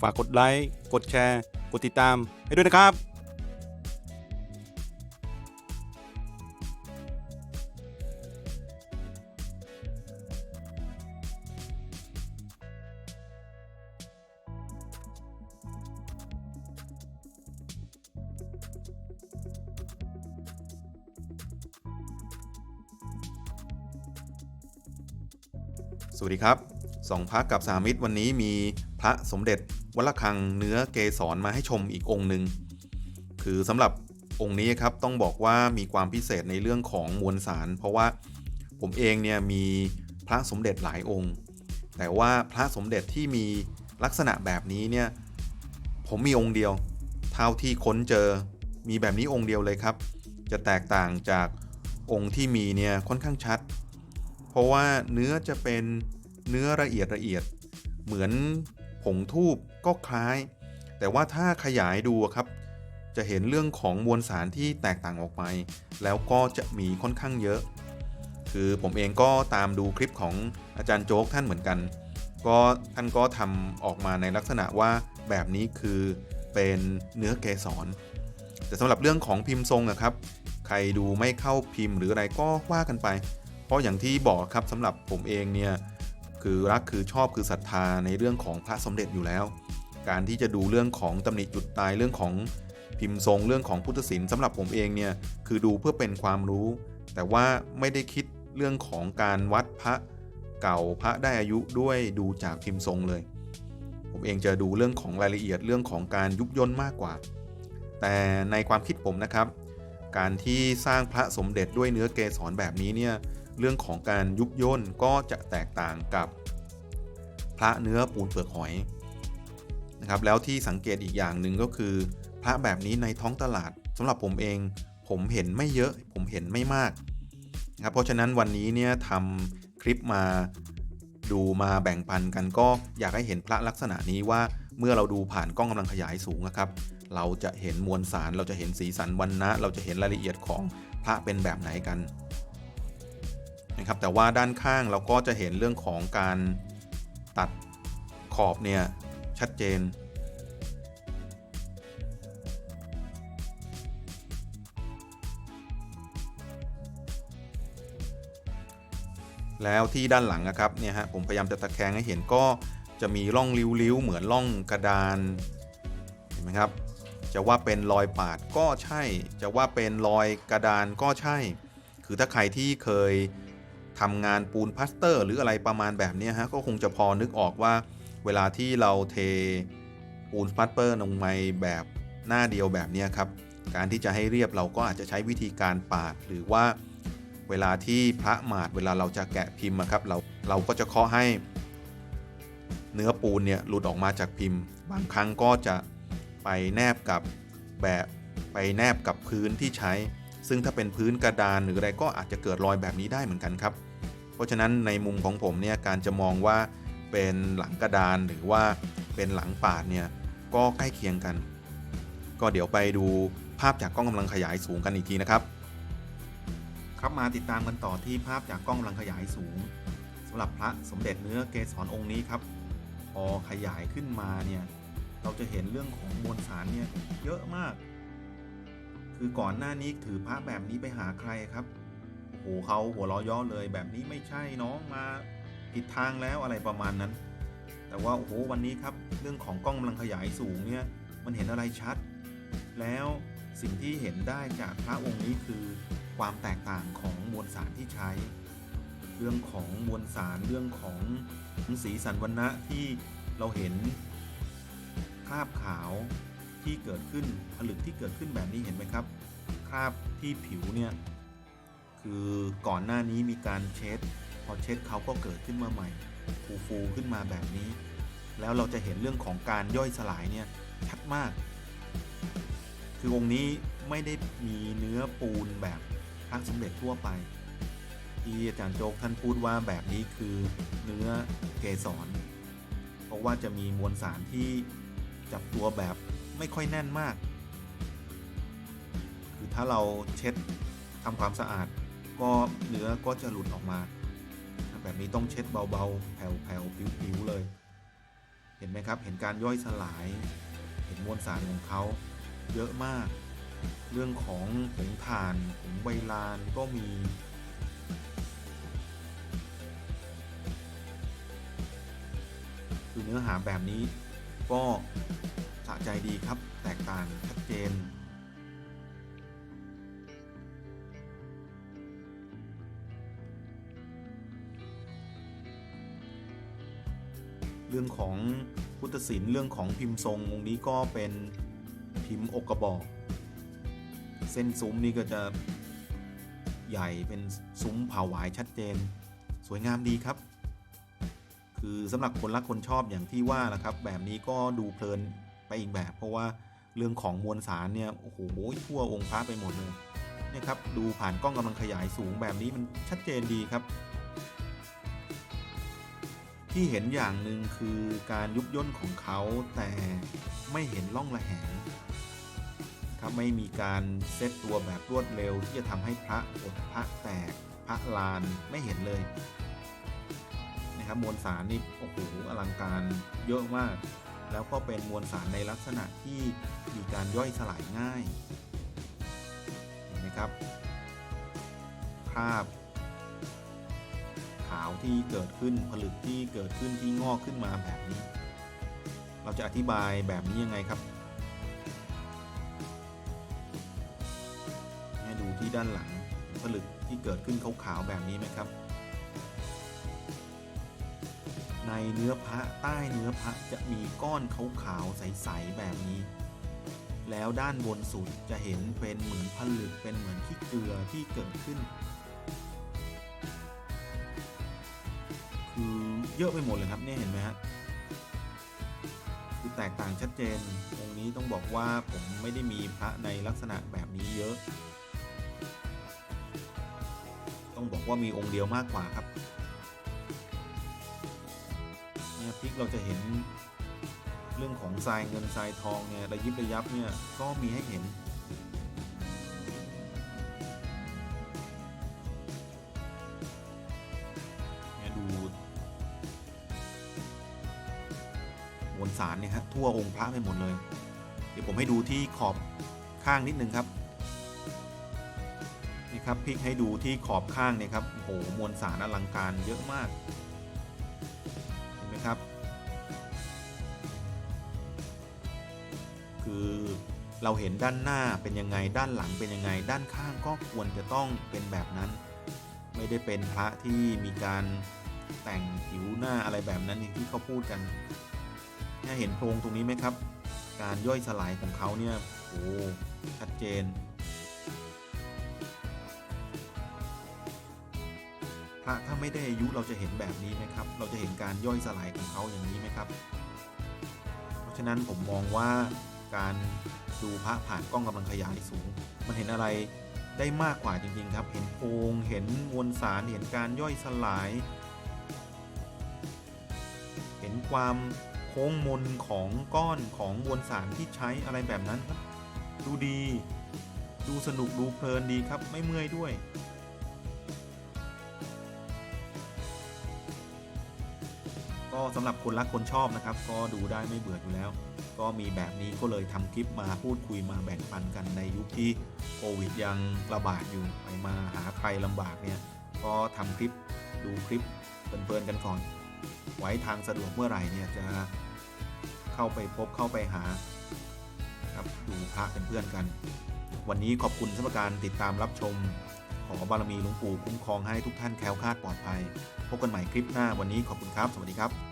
ฝากกดไลค์ กดแชร์ กดติดตามให้ด้วยนะครับสวัสดีครับสองพักกับสามิตรวันนี้มีพระสมเด็จ วัดระฆังเนื้อเกสรมาให้ชมอีกองค์หนึ่งคือสำหรับองค์นี้ครับต้องบอกว่ามีความพิเศษในเรื่องของมวลสาร เพราะว่าผมเองเนี่ยมีพระสมเด็จหลายองค์ แต่ว่าพระสมเด็จที่มีลักษณะแบบนี้เนี่ยผมมีองค์เดียว เท่าที่ค้นเจอมีแบบนี้องค์เดียวเลยครับ จะแตกต่างจากองค์ที่มีเนี่ยค่อนข้างชัด เพราะว่าเนื้อจะเป็นเนื้อละเอียดละเอียด เหมือน งทูบก็คล้าย แต่ว่าถ้าขยายดูครับ จะเห็นเรื่องของมวลสารที่แตกต่างออกไป แล้วก็จะมีค่อนข้างเยอะ คือผมเองก็ตามดูคลิปของอาจารย์โจ๊กท่านเหมือนกัน ก็ท่านก็ทำออกมาในลักษณะว่าแบบนี้คือเป็นเนื้อเกสร แต่สำหรับเรื่องของพิมพ์ทรงอะครับ ใครดูไม่เข้าพิมพ์หรืออะไรก็ว่ากันไป เพราะอย่างที่บอกครับสำหรับผมเองเนี่ย คือรักคือชอบคือศรัทธาในเรื่องของพระสมเด็จอยู่แล้ว การที่จะดูเรื่องของตำหนิจุดตายเรื่องของพิมพ์ทรงเรื่องของพุทธศิลป์สำหรับผมเองเนี่ยคือดูเพื่อเป็นความรู้ แต่ว่าไม่ได้คิดเรื่องของการวัดพระเก่าพระได้อายุด้วยดูจากพิมพ์ทรงเลย ผมเองจะดูเรื่องของรายละเอียดเรื่องของการยุบย่นมากกว่า แต่ในความคิดผมนะครับ การที่สร้างพระสมเด็จด้วยเนื้อเกสรแบบนี้เนี่ย เรื่องของการยุบย่นก็จะแตกต่างกับพระเนื้อปูนเปลือกหอยนะครับแล้วที่สังเกตอีกอย่างหนึ่งก็คือ พระแบบนี้ในท้องตลาดสำหรับผมเอง ผมเห็นไม่เยอะ ผมเห็นไม่มากนะครับเพราะฉะนั้นวันนี้เนี่ยทำคลิปมาดูมาแบ่งปันกันก็อยากให้เห็นพระลักษณะนี้ว่าเมื่อเราดูผ่านกล้องกำลังขยายสูงนะครับ เราจะเห็นมวลสาร เราจะเห็นสีสันวันนะ เราจะเห็นรายละเอียดของพระเป็นแบบไหนกัน นะครับแต่ว่าด้านข้างเราก็จะเห็นเรื่องของการตัดขอบเนี่ยชัดเจน แล้วที่ด้านหลังนะครับเนี่ยฮะผมพยายามจะตะแคงให้เห็นก็จะมีร่องริ้วๆเหมือนร่องกระดานเห็นไหมครับจะว่าเป็นรอยปาดก็ใช่ จะว่าเป็นรอยกระดานก็ใช่ คือถ้าใครที่เคย ทำงานปูนพลาสเตอร์ หรืออะไรประมาณแบบนี้ฮะก็คงจะพอนึกออกว่า เวลาที่เราเทปูนพลาสเตอร์ลงไปแบบหน้าเดียวแบบนี้ครับ การที่จะให้เรียบเราก็อาจจะใช้วิธีการปาด หรือว่าเวลาที่พระหมาดเวลาเราจะแกะพิมพ์ครับเราเราก็จะเคาะให้ เนื้อปูนเนี่ยหลุดออกมาจากพิมพ์ บางครั้งก็จะไปแนบกับแบบไปแนบกับพื้นที่ใช้ ซึ่งถ้าเป็นพื้นกระดานหรืออะไรก็อาจจะเกิดรอยแบบนี้ได้เหมือนกันครับ เพราะฉะนั้นในมุมของผมเนี่ยการจะมองว่าเป็นหลังกระดานหรือว่าเป็นหลังปาดเนี่ยก็ใกล้เคียงกัน ก็เดี๋ยวไปดูภาพจากกล้องกำลังขยายสูงกันอีกทีนะครับ ครับมาติดตามกันต่อที่ภาพจากกล้องกำลังขยายสูงสำหรับพระสมเด็จเนื้อเกสรองค์นี้ครับพอขยายขึ้นมาเนี่ยเราจะเห็นเรื่องของมวลสารเนี่ยเยอะมาก คือก่อนหน้านี้ถือพระแบบนี้ไปหาใครครับ หเขาหัวเราะย่อเลยแบบนี้ไม่ใช่น้องมาผิดทางแล้วอะไรประมาณนั้น แต่ว่าโอ้โหวันนี้ครับเรื่องของกล้องกำลังขยายสูงเนี่ยมันเห็นอะไรชัด แล้วสิ่งที่เห็นได้จากพระองค์นี้คือความแตกต่างของมวลสารที่ใช้ เรื่องของมวลสารเรื่องของสีสันวันนะที่เราเห็นคราบขาวที่เกิดขึ้นผลึกที่เกิดขึ้นแบบนี้เห็นไหมครับ คราบที่ผิวเนี่ย คือก่อนหน้านี้มีการเช็ด พอเช็ดเขาก็เกิดขึ้นมาใหม่ฟูฟูขึ้นมาแบบนี้ แล้วเราจะเห็นเรื่องของการย่อยสลายเนี่ยชัดมาก คือองค์นี้ไม่ได้มีเนื้อปูนแบบพระสมเด็จทั่วไป ที่อาจารย์โจกท่านพูดว่าแบบนี้คือเนื้อเกสรเพราะว่าจะมีมวลสารที่จับตัวแบบไม่ค่อยแน่นมาก คือถ้าเราเช็ดทำความสะอาด ก็เนื้อก็จะหลุดออกมา แบบนี้ต้องเช็ดเบาๆ แผ่วๆ ผิวๆ เลย เห็นไหมครับ เห็นการย่อยสลาย เห็นมวลสารของเขาเยอะมาก เรื่องของผงถ่านผงไวลานก็มีคือเนื้อหาแบบนี้ก็สะใจดีครับ แตกต่างชัดเจน เรื่องของพุทธศิลป์เรื่องของพิมพ์ทรงองค์นี้ก็เป็นพิมพ์อกกระบอก เส้นซุ้มนี่ก็จะใหญ่เป็นซุ้มเผาหวายชัดเจน สวยงามดีครับ คือสำหรับคนรักคนชอบอย่างที่ว่าแหละครับ แบบนี้ก็ดูเพลินไปอีกแบบ เพราะว่าเรื่องของมวลสารเนี่ยโอ้โหทั่วองค์พระไปหมดเลยเนี่ยครับดูผ่านกล้องกำลังขยายสูงแบบนี้มันชัดเจนดีครับ ที่เห็นอย่างหนึ่งคือการยุบย่นของเขาแต่ไม่เห็นล่องระแหงครับไม่มีการเซตตัวแบบรวดเร็วที่จะทำให้พระอดพระแตกพระลานไม่เห็นเลยนะครับมวลสารนี่โอ้โหอลังการเยอะมาก แล้วก็เป็นมวลสารในลักษณะที่มีการย่อยสลายง่ายเห็นไหมครับคราบขาวที่เกิดขึ้นผลึกที่เกิดขึ้นที่งอกขึ้นมาแบบนี้ เราจะอธิบายแบบนี้ยังไงครับให้ดูที่ด้านหลังผลึกที่เกิดขึ้นขาวๆแบบนี้ไหมครับ ในเนื้อพระใต้เนื้อพระจะมีก้อนขาวๆใสๆแบบนี้แล้วด้านบนสุดจะเห็นเป็นเหมือนผลึกเป็นเหมือนขี้เกลือที่เกิดขึ้น เยอะไปหมดเลยครับเนี่ยเห็นไหมฮะคือแตกต่างชัดเจนองค์นี้ต้องบอกว่าผมไม่ได้มีพระในลักษณะแบบนี้เยอะ ต้องบอกว่ามีองค์เดียวมากกว่าครับเนี่ยพิกเราจะเห็นเรื่องของทรายเงินทรายทองเนี่ยระยิบระยับเนี่ยก็มีให้เห็น มวลสารเนี่ยฮะทั่วองค์พระไปหมดเลย เดี๋ยวผมให้ดูที่ขอบข้างนิดนึงครับนี่ครับพลิกให้ดูที่ขอบข้างเนี่ยครับโอ้โหมวลสารอลังการเยอะมากเห็นไหมครับ คือเราเห็นด้านหน้าเป็นยังไงด้านหลังเป็นยังไง ด้านข้างก็ควรจะต้องเป็นแบบนั้น ไม่ได้เป็นพระที่มีการแต่งผิวหน้าอะไรแบบนั้นอย่างที่เขาพูดกัน เนี่ยเห็นโพรงตรงนี้ไหมครับ การย่อยสลายของเขาเนี่ยโอ้ชัดเจน พระถ้าไม่ได้อายุเราจะเห็นแบบนี้ไหมครับ เราจะเห็นการย่อยสลายของเขาอย่างนี้ไหมครับ เพราะฉะนั้นผมมองว่าการดูพระผ่านกล้องกำลังขยายสูง มันเห็นอะไรได้มากกว่าจริงๆครับ เห็นโพรงเห็นมวลสารเห็นการย่อยสลาย เห็นความ โค้งมนของก้อนของมวลสารที่ใช้อะไรแบบนั้นครับ ดูดี ดูสนุกดูเพลินดีครับไม่เมื่อยด้วย ก็สำหรับคนรักคนชอบนะครับ ก็ดูได้ไม่เบื่ออยู่แล้ว ก็มีแบบนี้ก็เลยทำคลิปมาพูดคุยมาแบ่งปันกันในยุคที่โควิดยังระบาดอยู่ไปมาหาใครลำบากเนี่ยก็ทำคลิปดูคลิปเพลินๆกันก่อน ไว้ทางสะดวกเมื่อไหร่เนี่ยจะเข้าไปพบเข้าไปหาครับดูพระเป็นเพื่อนกัน วันนี้ขอบคุณสำหรับการติดตามรับชม ขอบารมีหลวงปู่คุ้มครองให้ทุกท่านแคล้วคลาดปลอดภัย พบกันใหม่คลิปหน้าวันนี้ขอบคุณครับ สวัสดีครับ